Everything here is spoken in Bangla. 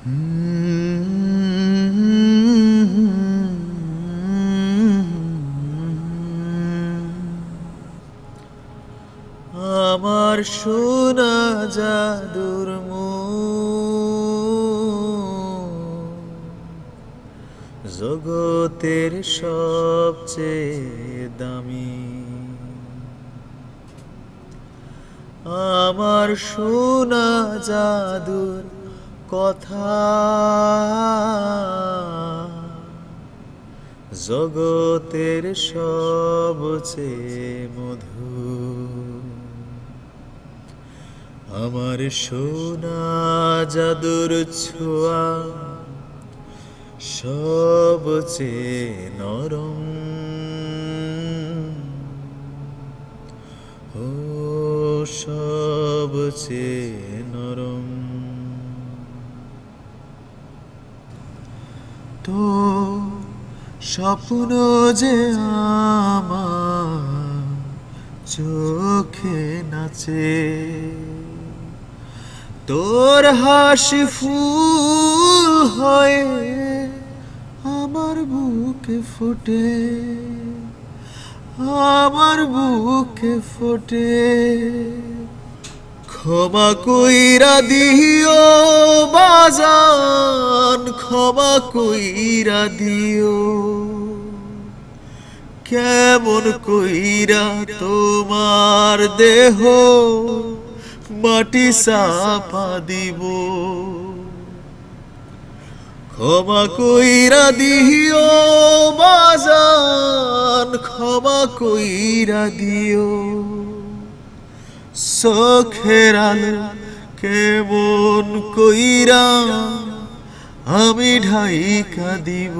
আমার সোনা জাদুর জগতের সবচেয়ে দামি। আমার সোনা জাদুর কথা। জগতের সবচেয়ে মধু আমার সোনা জাদুর ছোঁয়া সবচেয়ে নরম। ও সবচেয়ে নরম। তো স্বপ্ন যে আমার চোখে নাচে। তোর হাসি ফুল হয়ে আমার বুকে ফোটে, আমার বুকে ফোটে। ক্ষমা কইরা দিও, বাজান ক্ষমা কইরা দিও। কেমন কইরা তোমার দেহ মাটি সাপা দিব। ক্ষমা কইরা দিও, বাজান ক্ষমা কইরা দিও। আলো কেমন কইরা আমি ঢাইকা দিব।